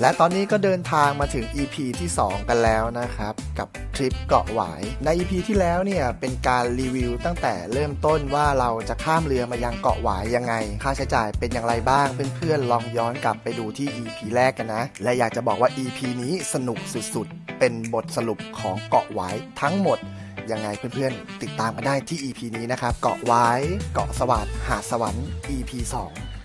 และตอนนี้ก็เดินทางมาถึง EP ที่ 2 กันแล้วนะครับ กับทริปเกาะหวาย ใน EP ที่แล้วเนี่ยเป็นการรีวิวตั้งแต่เริ่มต้นว่าเราจะข้ามเรือมายังเกาะหวายยังไง ค่าใช้จ่ายเป็นอย่างไรบ้างเพื่อนๆลองย้อนกลับไปดูที่ EP แรกกันนะ และอยากจะบอกว่า EP นี้สนุกสุดๆ เป็นบทสรุปของเกาะหวายทั้งหมดยังไงเพื่อนๆ ติดตามกันได้ที่ EP นี้นะครับ เกาะไว้ เกาะสวัสด์หาดสวรรค์ EP 2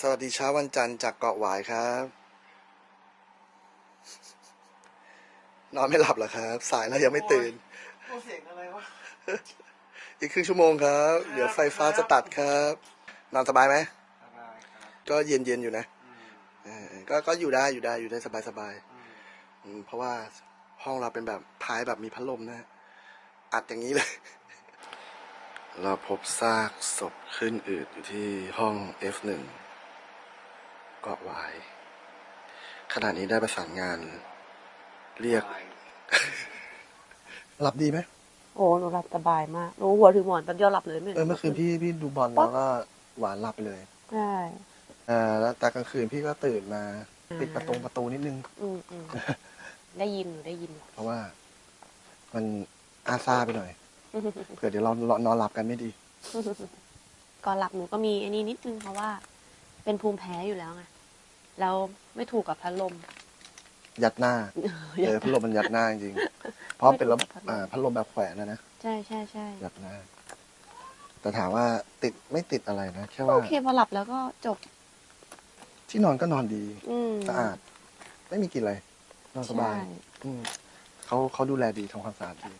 สวัสดีเช้าวันจันทร์จากเกาะหวายครับ นอนไม่หลับเหรอครับ สายแล้วยังไม่ตื่นโอ้เสียงอะไรวะ อีกครึ่งชั่วโมงครับ เดี๋ยวไฟฟ้าจะตัดครับ นอนสบายไหมสบายครับก็เย็นเย็นๆอยู่นะอืมเออก็ก็อยู่ได้อยู่ได้อยู่ได้สบายสบายอืมๆอืมเพราะว่าห้องเราเป็นแบบท้ายแบบมีพัดลมนะอัดอย่างนี้เลย เราพบซากศพขึ้นอืดอยู่ที่ห้อง F1 เกาะหวายขณะนี้ได้ประสานงาน เรียก หลับดีไหมโอ้หนูหลับสบายมากหนูหัวถึงหมอนตอนเดียวหลับเลยไม่เออเมื่อคืนพี่พี่ดูบอลแล้วก็หวานหลับไปเลยใช่อ่าแล้วแต่กลางคืนพี่ก็ตื่นมาอ่าปิดประตูประตูนิดนึง อืมอืมได้ยินหนูได้ยิน เพราะว่า มันอาซาไปหน่อย เผื่อเดี๋ยวเรานอนหลับกันไม่ดี ก่อนหลับหนูก็มีไอ้นี่นิดนึงเพราะว่า เป็นภูมิแพ้อยู่แล้วไงแล้วไม่ถูกกับพัดลม ยัดหน้าเออพัดลมมันยัดหน้าจริงๆเพราะเป็นระบบอ่าพัดลมแบบแขวนนะนะใช่ใช่ใช่ยัดหน้า แต่ถามว่าติดไม่ติดอะไรนะแค่ว่าโอเคพอหลับแล้วก็จบ ที่นอนก็นอนดีอืมสะอาด ไม่มีกลิ่นอะไรนอนสบายใช่อืมเขาเขาดูแลดีทำความสะอาดดี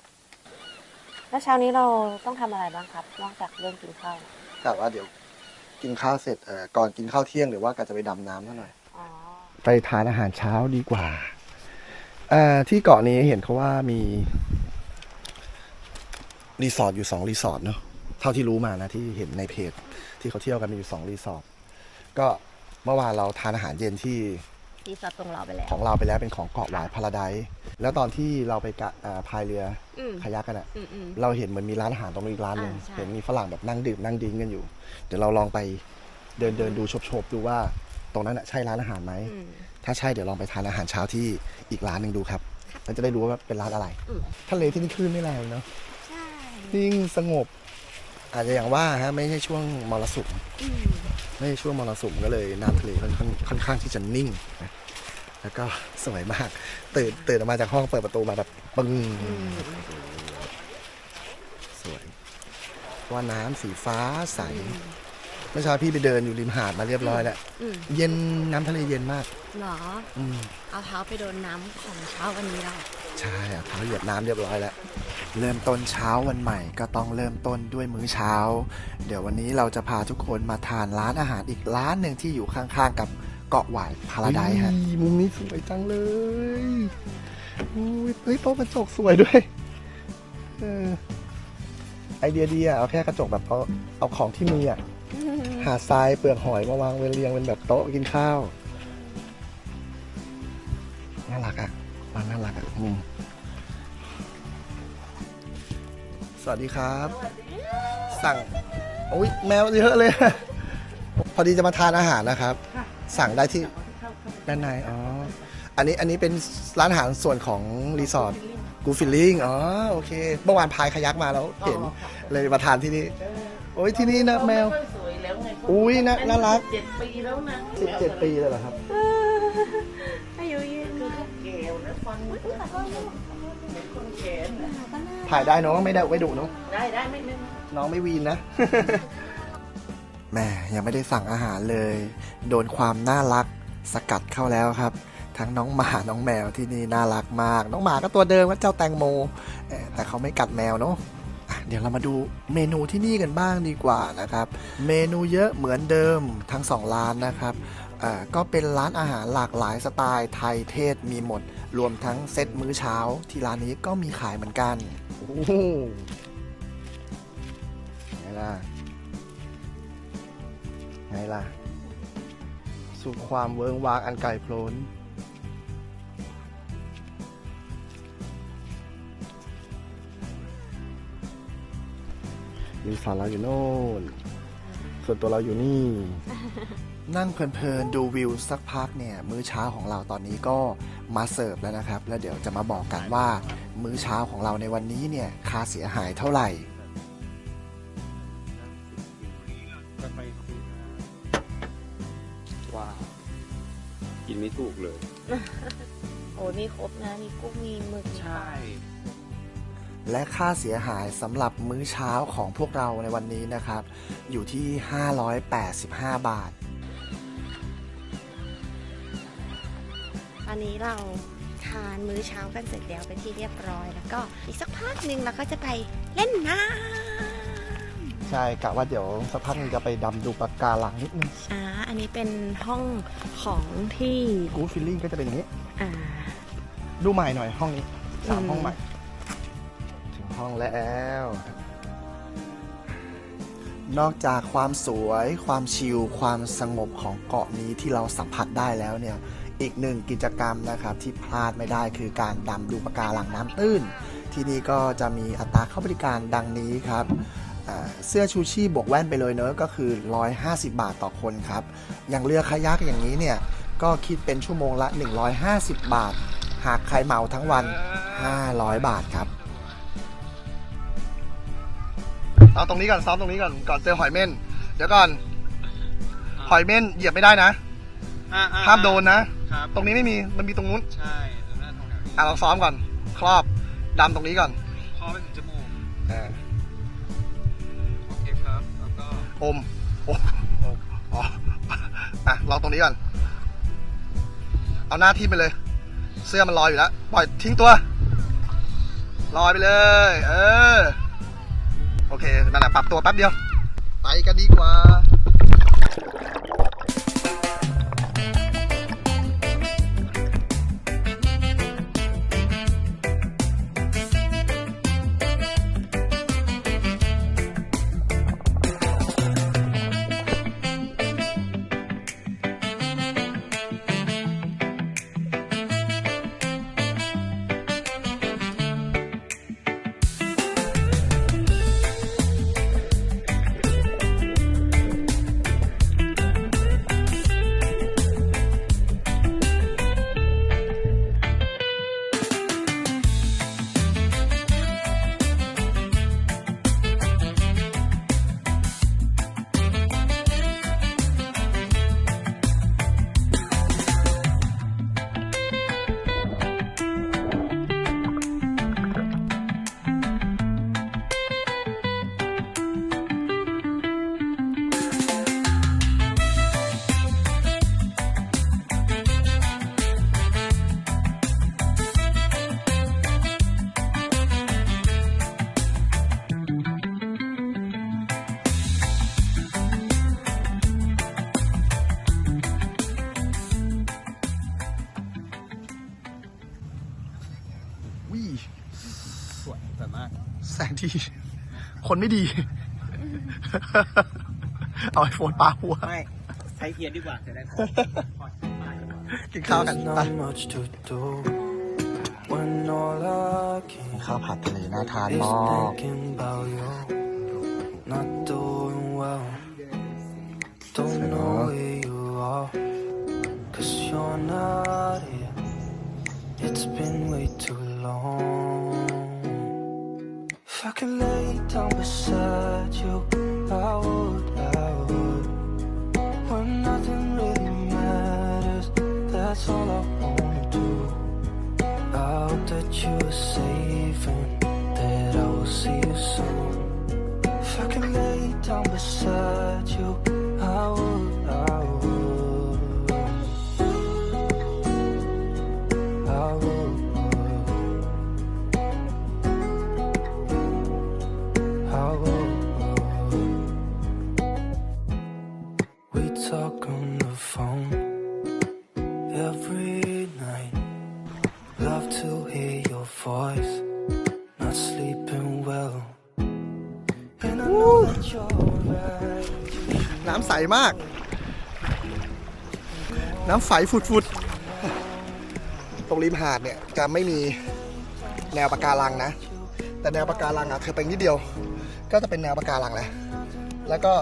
แล้วเช้านี้เราต้องทำอะไรบ้างครับ นอกจากเรื่องกินข้าวแต่ว่าเดี๋ยวกินข้าวเสร็จเอ่อก่อนกินข้าวเที่ยงหรือว่ากะจะไปดำน้ำเท่าหน่อย อ๋อไปทานอาหารเช้าดีกว่าเอ่อที่เกาะนี้เห็นเขาว่ามี รีสอร์ทอยู่สองรีสอร์ทเนาะเท่าที่รู้มานะที่เห็นในเพจ ที่เขาเที่ยวกันมีอยู่สองรีสอร์ทก็เมื่อวานเราทานอาหารเย็นที่ รีสอร์ทตรงเราไปแล้ว ของเราไปแล้วเป็นของเกาะหวายพาราไดซ์แล้วตอนที่เราไปกะเอ่อพายเรืออืมคายักกันอะอืมอืม เราเห็นเหมือนมีร้านอาหารตรงนี้อีกร้านหนึ่งอ่าใช่ เห็นมีฝรั่งแบบนั่งดื่มนั่งดิ้งกันอยู่ เดี๋ยวเราลองไปเดินเดินดูชบๆดูว่าตรงนั้นอะใช่ร้านอาหารไหม อืม ถ้าใช่เดี๋ยวลองไปทานอาหารเช้าที่อีกร้านหนึ่งดูครับเราจะได้รู้ว่าเป็นร้านอะไรอืม ทะเลที่นี่คลื่นไม่แรงเนาะใช่นิ่งสงบ อาจจะอย่างว่าฮะไม่ใช่ช่วงมรสุม อืม ไม่ใช่ช่วงมรสุมก็เลยน้ำทะเลค่อนข้างค่อนข้างที่จะนิ่งนะแล้วก็สวยมาก ตื่นตื่นออกมาจากห้องเปิดประตูมาแบบปึ้งอืมสวยว่าน้ำสีฟ้าใสเมื่อเช้าพี่ไปเดินอยู่ริมหาดมาเรียบร้อยแล้วอืม เย็นน้ำทะเลเย็นมากเหรอ อืมเอาเท้าไปโดนน้ำของเช้าวันนี้แล้ว ใช่เอาเท้าเหยียบน้ำเรียบร้อยแล้ว เริ่มต้นเช้าวันใหม่ก็ต้องเริ่มต้นด้วยมื้อเช้า เดี๋ยววันนี้เราจะพาทุกคนมาทานร้านอาหารอีกร้านหนึ่งที่อยู่ข้างๆกับเกาะหวายพาราไดซ์ฮะมุมนี้สวยจังเลยอุ้ยเฮ้ยโต๊ะกระจกสวยด้วยเออไอเดียดีอะเอาแค่กระจกแบบเอาเอาของที่มีอะหาทรายเปลือกหอยมาวางเรียงเป็นแบบโต๊ะกินข้าวน่ารักอะวางน่ารักอะมุม วัสดีครับ สั่งโอ้ยแมวเยอะเลย พอดีจะมาทานอาหารนะครับ สั่งได้ที่ด้านในอ๋ออันนี้อันนี้เป็นร้านอาหารส่วนของรีสอร์ทกูฟิลลิ่งอ๋อโอเคเมื่อวานพายขยักมาแล้วเห็นเลยมาทานที่นี่โอ้ยที่นี่นะแมวสวยแล้วไงอุ้ยน่าน่ารักเจ็ดปีแล้วนะสิบเจ็ดปีเลยเหรอครับอายุยืนแก่แล้วฟันเหมือนคนแก่นะ ถ่ายได้เน้องไม่ได้ไม่ดุเน้องได้ได้ไม่ไม่น้องไม่วีนนะแม่ยังไม่ได้สั่งอาหารเลย โดนความน่ารักสกัดเข้าแล้วครับ ทั้งน้องหมาน้องแมวที่นี่น่ารักมาก น้องหมาก็ตัวเดิมว่าเจ้าแตงโมเอ่อแต่เขาไม่กัดแมวเนาะอะเดี๋ยวเรามาดูเมนูที่นี่กันบ้างดีกว่านะครับ เมนูเยอะเหมือนเดิมทั้งสองร้านนะครับอ่า ก็เป็นร้านอาหารหลากหลายสไตล์ไทยเทศมีหมด รวมทั้งเซตมื้อเช้า ที่ร้านนี้ก็มีขายเหมือนกันโอ้โหไงล่ะ ไงล่ะ สู่ความเวิงวางอันไกลโพ้นรีสอร์ทเราอยู่โน่น ส่วนตัวเราอยู่นี่ นั่งเพลินๆดูวิวสักพักเนี่ย มื้อเช้าของเราตอนนี้ก็มาเสิร์ฟแล้วนะครับ แล้วเดี๋ยวจะมาบอกกันว่า มื้อเช้าของเราในวันนี้เนี่ยค่าเสียหายเท่าไหร่ ว้าวกินไม่ถูกเลย โอ้มีครบนะ มีกุ้งมีหมึก ใช่ และค่าเสียหายสำหรับมื้อเช้าของพวกเราในวันนี้นะครับ อยู่ที่ 585 บาทตอนนี้เราทานมื้อเช้ากันเสร็จแล้วเป็นที่เรียบร้อย แล้วก็อีกสักพักหนึ่งเราก็จะไปเล่นน้ใช่กะว่าเดี๋ยวสักพักหนึงจะไปดำดูปะการังนิดนึงำอ่าอันนี้เป็นห้องของที่กูฟิลลิ่งก็จะเป็นอย่างนี้ อ่า ดูใหม่หน่อยห้องนี้สามอืมห้องใหม่ องแล้ว นอกจากความสวย ความชิล ความสงบของเกาะนี้ที่เราสัมผัสได้แล้วเนี่ย อีกหนึ่งกิจกรรมนะครับที่พลาดไม่ได้คือการดำดูปะการังน้ำตื้น ที่นี่ก็จะมีอัตราเข้าบริการดังนี้ครับเสื้อชูชีพบวกแว่นไปเลยเนอะก็คือ 150 บาทต่อคนครับ อย่างเรือคายักอย่างนี้เนี่ย ก็คิดเป็นชั่วโมงละ 150 บาท หากใครเหมาทั้งวัน 500 บาทครับ เอาตรงนี้ก่อนซ้อมตรงนี้ก่อนก่อนเจอหอยเม่นเดี๋ยวก่อนหอยเม่นเหยียบไม่ได้นะห้ามโดนนะ ครับตรงนี้ไม่มีมันมีตรงนู้นใช่ตรงหน้าท้องแถวนี้อะเราซ้อมก่อน ครอบดำตรงนี้ก่อนคอไปถึงจมูกอ่าโอเคครับแล้วก็อมโอมอ๋ออะลองตรงนี้ก่อน เอาหน้าทิ่มไปเลย เสื้อมันลอยอยู่แล้วปล่อยทิ้งตัวลอยไปเลย เออ โอเคนั่นแหละปรับตัวแป๊บเดียว ไปกันดีกว่า ที่คนไม่ดี เอาไอโฟนปาหัว ไม่ ใช้เทียนดีกว่าจะได้พอกินข้าวกัน There's ไป not much to do when all I can ข้าวผัดทะเลน่าทาน is มาก thinking about you. Not doing well. Don't know where you are. Cause you're not here. It's been way too long. มาก น้ำใสฟุดๆ ตรงริมหาดเนี่ย จะไม่มีแนวปะการังนะ แต่แนวปะการังอะคือไปนิดเดียว ก็จะเป็นแนวปะการังแหละ แล้วก็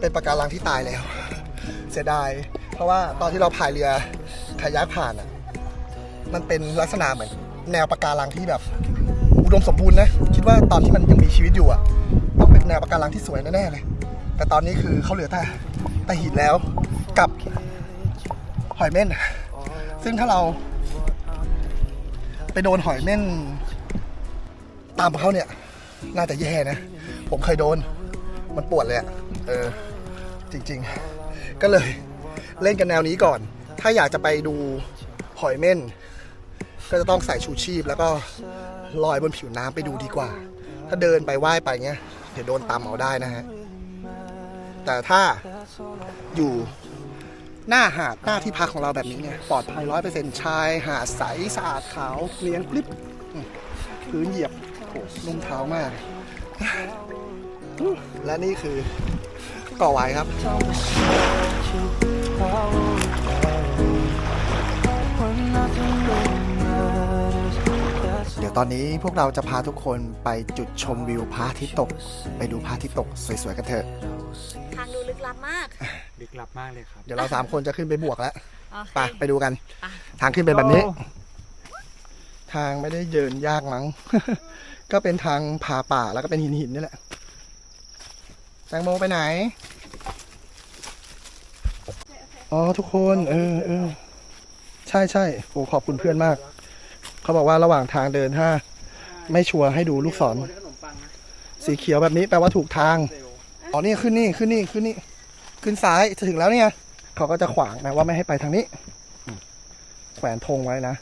เป็นปะการังที่ตายแล้ว เสียดาย เพราะว่าตอนที่เราพายเรือคายักผ่านอะ มันเป็นลักษณะเหมือน แนวปะการังที่แบบ อุดมสมบูรณ์นะ คิดว่าตอนที่มันยังมีชีวิตอยู่อะ ต้องเป็นแนวปะการังที่สวยแน่ๆเลย แต่ตอนนี้คือเขาเหลือแต่แต่หินแล้วกับหอยเม่น ซึ่งถ้าเรา ไปโดนหอยเม่น ตามเขาเนี่ย น่าจะแย่นะ ผมเคยโดน มันปวดเลยอะเออ จริง ๆ ก็เลยเล่นกันแนวนี้ก่อน ถ้าอยากจะไปดูหอยเม่น ก็จะต้องใส่ชูชีพแล้วก็ลอยบนผิวน้ำไปดูดีกว่า ถ้าเดินไปว่ายไปเงี้ย เดี๋ยวโดนตามเอาได้นะฮะ แต่ถ้าอยู่หน้าหาดหน้าที่พักของเราแบบนี้เนี่ยปลอดภัยร้อยเปอร์เซ็นต์ชายหาดใสสะอาดขาวเลี้ยงกริบพื้นเหยียบโอ้นุ่มเท้ามาก และนี่คือเก่อไว้ครับ ตอนนี้พวกเราจะพาทุกคนไปจุดชมวิวพระอาทิตย์ตก ไปดูพระอาทิตย์ตกสวยๆกันเถอะ ทางดูลึกลับมาก ลึกลับมากเลยครับ เดี๋ยวเราสามคนจะขึ้นไปบวกแล้วโอเค ไปไปดูกัน ไป ทางขึ้นเป็นแบบนี้ ทางไม่ได้เดินยากมั้ง ก็เป็นทางผ่าป่าแล้วก็เป็นหินหินๆนี่แหละแตงโมไปไหน อ๋อทุกคน เออเออใช่ใช่โอ้ขอบคุณเพื่อนมาก เขาบอกว่าระหว่างทางเดินถ้า ไม่ชัวร์ให้ดูลูกศร สีเขียวแบบนี้แปลว่าถูกทาง อ๋อนี่ขึ้นนี่ขึ้นนี่ขึ้นนี่ ขึ้นซ้ายจะถึงแล้วเนี่ย เขาก็จะขวางนะว่าไม่ให้ไปทางนี้อืมแขวนธงไว้นะ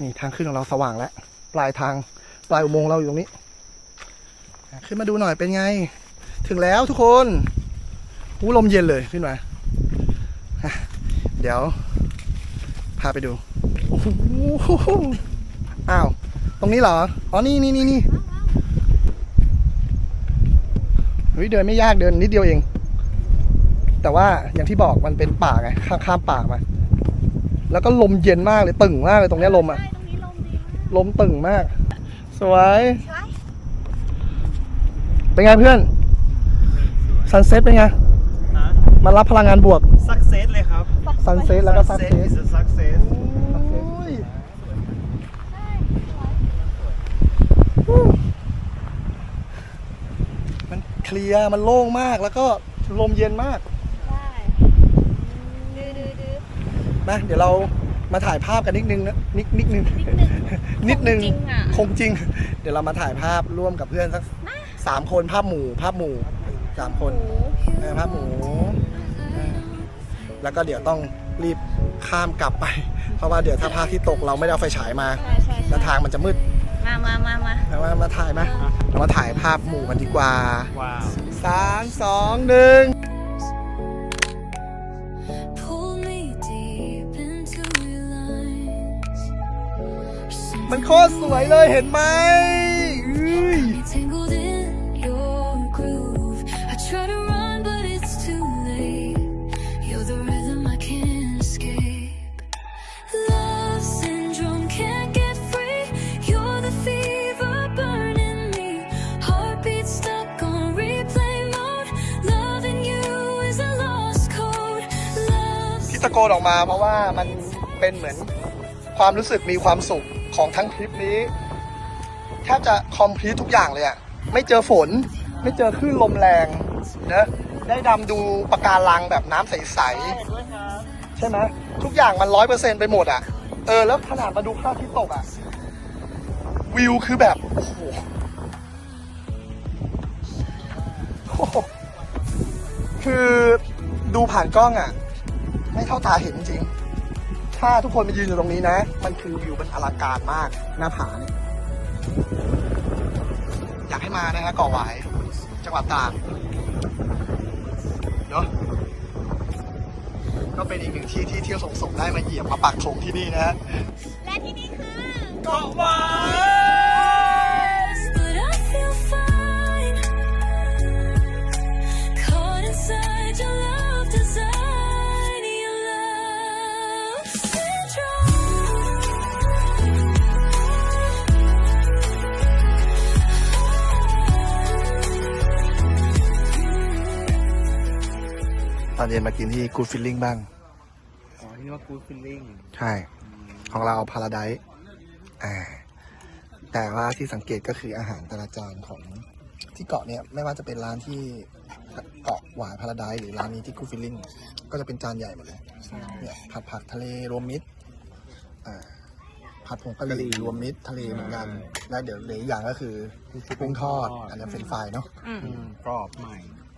นี่ทางขึ้นของเราสว่างแล้ว ปลายทางปลายอุโมงค์เราอยู่ตรงนี้อะขึ้นมาดูหน่อยเป็นไง ถึงแล้วทุกคนหูลมเย็นเลยขึ้นมาอะเดี๋ยว พาไปดู โอ้โห อ้าว ตรงนี้เหรอ อ๋อ นี่นี่นี่นี่เฮ้ยเดินไม่ยากเดินนิดเดียวเอง แต่ว่าอย่างที่บอกมันเป็นป่าไงข้ามข้ามป่ามา แล้วก็ลมเย็นมากเลยตึงมากเลยตรงเนี้ยลมอะใช่ตรงนี้ลมดีมากลมตึงมาก สวยใช่เป็นไงเพื่อน ซันเซ็ตเป็นไง มารับพลังงานบวก สักเซสเลยครับ ซันเซ็ตแล้วก็ซันเซ็ต is a success มัน เคลียร์มันโล่งมาก แล้วก็ลมเย็นมากใช่ดื้อดื้อดื้อนะเดี๋ยวเรามาถ่ายภาพกันนิดนึงนะนิดนิดนึง นิดนึง นิดนึงจริงอะคงจริง เดี๋ยวเรามาถ่ายภาพร่วมกับเพื่อนสักสามคนภาพหมู่ ภาพหมู่สามคนโอ้โหเออภาพหมูเออแล้วก็เดี๋ยวต้องรีบข้ามกลับไป เพราะว่าเดี๋ยวถ้าพระอาที่ตกเราไม่ได้เอาไฟฉายมา ใช่ใช่แล้วใช่ทางมันจะมืด มามามามาเอามามาถ่ายมาเรามาถ่ายภาพหมู่กันดีกว่าว้าวสามสองหนึ่ง Pull me deep into your lines. มันโคตรสวยเลยเห็นไหม ตะโกนออกมาเพราะว่ามันเป็นเหมือนความรู้สึกมีความสุขของทั้งทริปนี้แทบจะคอมพลีททุกอย่างเลยอะไม่เจอฝน ไม่เจอคลื่นลมแรงนะได้ดำดูปะการังแบบน้ำใสๆใช่ไหมทุกอย่างมันร้อยเปอร์เซ็นไปหมดอะเออแล้วขนาดมาดูพระอาทิตย์ตกอะวิวคือแบบ โอ้โหคือดูผ่านกล้องอะ ไม่เท่าตาเห็นจริง ถ้าทุกคนมายืนอยู่ตรงนี้นะ มันคือวิวมันอลังการมากหน้าผาเนี่ยอยากให้มานะฮะเกาะหวาย จังหวัดตราดเนาะก็เป็นอีกหนึ่งที่ที่เที่ยวสงสมได้มาเหยียบมาปักธงที่นี่นะฮะและที่นี่คือเกาะหวาย but I feel fine. อนเย็นมากินที่กู o ฟิลลิ่งบ้าง อ๋อที่ว่า good feeling ใช่ ของเราพาราไดอ่า แต่ว่าที่สังเกตก็คืออาหารแต่ละจานของที่เกาะเนี่ยไม่ว่าจะเป็นร้านที่เกาะหวายพาราไดหรือร้านนี้ที่กูฟิลลิ่งก็จะเป็นจานใหญ่หมดเลยเนี่ยผัดผักทะเลรวมมิตรอ่าผัดผงกะหรี่รวมมิตรทะเลเหมือนกันแล้วเดี๋ยวเหลืออีกอย่างก็คือกุ้งทอด อันนี้เป็นไฟรายเนาะอืมอืมกรอบใหม่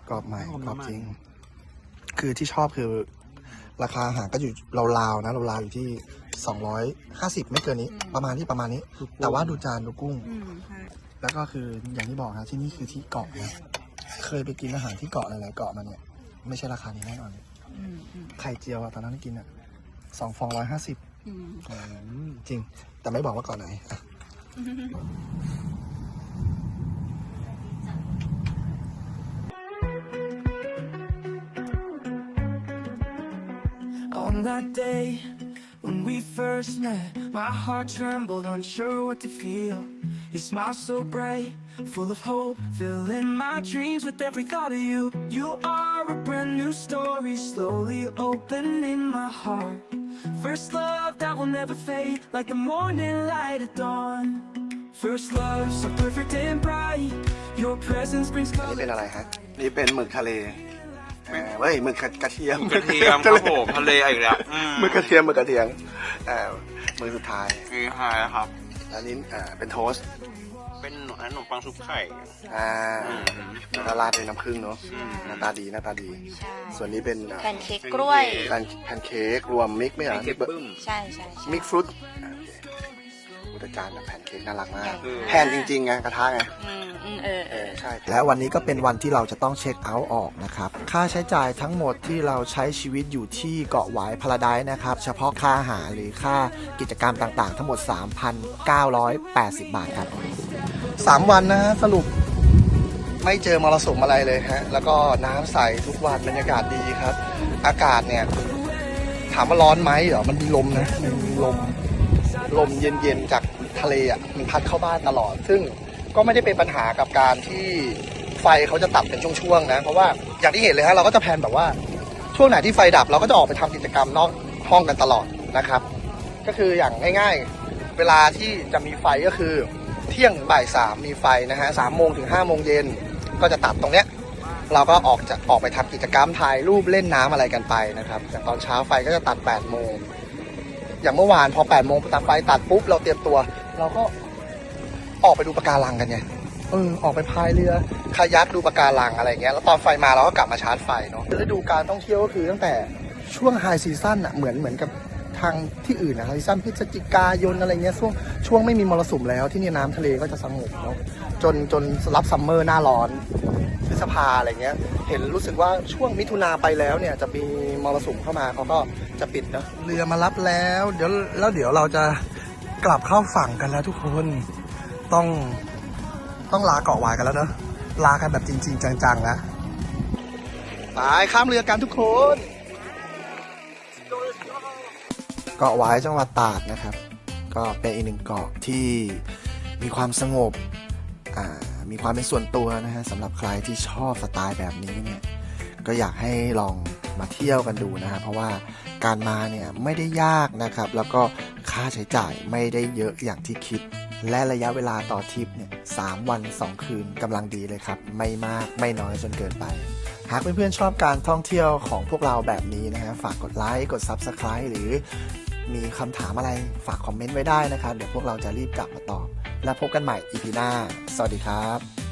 กรอบใหม่หอมกรอบใหม่จริง คือที่ชอบคือราคาอาหารก็อยู่ราวๆนะราวๆอยู่ที่สองร้อยห้าสิบไม่เกินนี้ ประมาณนี้ประมาณนี้ แต่ว่าดูจานดูกุ้ง อืมใช่แล้วก็คืออย่างที่บอกนะที่นี่คือที่เกาะนะเคยไปกินอาหารที่เกาะหลายๆเกาะมาเนี่ย ไม่ใช่ราคานี้แน่นอนอืมอืมไข่เจียวอะตอนนั้นที่กินอะสองฟองร้อยห้าสิบอืมอืมจริง แต่ไม่บอกว่าเกาะไหนอะ that day when we first met, my heart trembled, unsure what to feel. Your smile so bright, full of hope, filling my dreams with every thought of you. You are a brand new story, slowly opening my heart. First love that will never fade, like the morning light at dawn. First love, so perfect and bright. Your presence brings อันนี้เป็นอะไรฮะ นี่เป็นหมึกทะเลเ อ่อเว้ยหมึกกระเทียมกระเทียมครับผมทะเลอีกแล้วอืมหมึกกระเทียมหมึกกระเทียมเอ่อมือสุดท้ายคือหายครับอันนี้เอ่อเป็นโทสต์เป็นขนมปังซุปไข่อ่าอืมแล้วก็ราดด้วยน้ำผึ้งเนาะอืมหน้าตาดีหน้าตาดีใช่ส่วนนี้เป็นเอ่อแพนเค้กกล้วยแพนแพนเค้กรวมมิกไม่เหรอเก็บบึ้มใช่ใช่ใช่มิกฟรุต อุตจานแบบแพนเค้กน่ารักมากใหญ่แพนจริงๆไงกระทะไงอืมอืมเออเออใช่และวันนี้ก็เป็นวันที่เราจะต้องเช็คเอาท์ออกนะครับ ค่าใช้จ่ายทั้งหมดที่เราใช้ชีวิตอยู่ที่เกาะหวายพาราไดนะครับ เฉพาะค่าอาหารหรือค่ากิจกรรมต่างๆ ทั้งหมด 3,980 บาทครับ3วันนะฮะสรุปไม่เจอมรสุมอะไรเลยฮะ แล้วก็น้ำใสทุกวันบรรยากาศดีครับ อากาศเนี่ย ถามว่าร้อนไหมเหรอมันมีลมนะมันมีลม ลมเย็นๆจากทะเลอะมันพัดเข้าบ้านตลอด ซึ่งก็ไม่ได้เป็นปัญหากับการที่ไฟเขาจะตัดเป็นช่วงๆนะเพราะว่าอย่างที่เห็นเลยฮะเราก็จะแพลนแบบว่าช่วงไหนที่ไฟดับเราก็จะออกไปทำกิจกรรมนอกห้องกันตลอดนะครับ ก็คืออย่างง่ายๆ เวลาที่จะมีไฟก็คือ เที่ยงบ่ายสามมีไฟนะฮะสามโมงถึงห้าโมงเย็นก็จะตัดตรงเนี้ยเราก็ออกจะออกไปทำกิจกรรมถ่ายรูปเล่นน้ำอะไรกันไปนะครับอย่างตอนเช้าไฟก็จะตัด8ปดโมง อย่างเมื่อวานพอ8ปดโมงตัดไฟตัดปุ๊บเราเตรียมตัว เราก็ออกไปดูปะการังกันไงเออออกไปพายเรือคายักดูปะการังอะไรเงี้ยแล้วตอนไฟมาเราก็กลับมาชาร์จไฟเนาะฤดูการท่องเที่ยวก็คือตั้งแต่ช่วงไฮซีซั่นอะเหมือนเหมือนกับ ทางที่อื่นนะไฮซีซั่นพฤศจิกายนอะไรเงี้ยช่วงช่วงไม่มีมรสุมแล้วที่นี่น้ำทะเลก็จะสงบเนาะจนจนรับซัมเมอร์หน้าร้อนพฤษภาอะไรเงี้ย เห็นรู้สึกว่าช่วงมิถุนาไปแล้วเนี่ยจะมีมรสุมเข้ามาเขาก็จะปิดนะเรือมารับแล้ว เดี๋ยวแล้วเดี๋ยวเราจะกลับเข้าฝั่งกันแล้วทุกคนต้องต้องลาเกาะวายกันแล้วเนอะลากันแบบจริง ๆ จังๆนะไปข้ามเรือกันทุกคน เกาะหวายจังหวัดตราดนะครับ ก็เป็นอีกหนึ่งเกาะที่มีความสงบมีความเป็นส่วนตัวนะฮะสำหรับใครที่ชอบสไตล์แบบนี้เนี่ยก็อยากให้ลองมาเที่ยวกันดูนะฮะเพราะว่าการมาเนี่ยไม่ได้ยากนะครับ แล้วก็ค่าใช้จ่ายไม่ได้เยอะอย่างที่คิด และระยะเวลาต่อทริปเนี่ยสามวันสองคืนกำลังดีเลยครับ ไม่มากไม่น้อยจนเกินไป หากเพื่อนๆชอบการท่องเที่ยวของพวกเราแบบนี้นะฮะฝากกดไลค์กด Subscribe หรือ มีคำถามอะไรฝากคอมเมนต์ไว้ได้นะครับ เดี๋ยวพวกเราจะรีบกลับมาตอบ และพบกันใหม่ EP หน้า สวัสดีครับ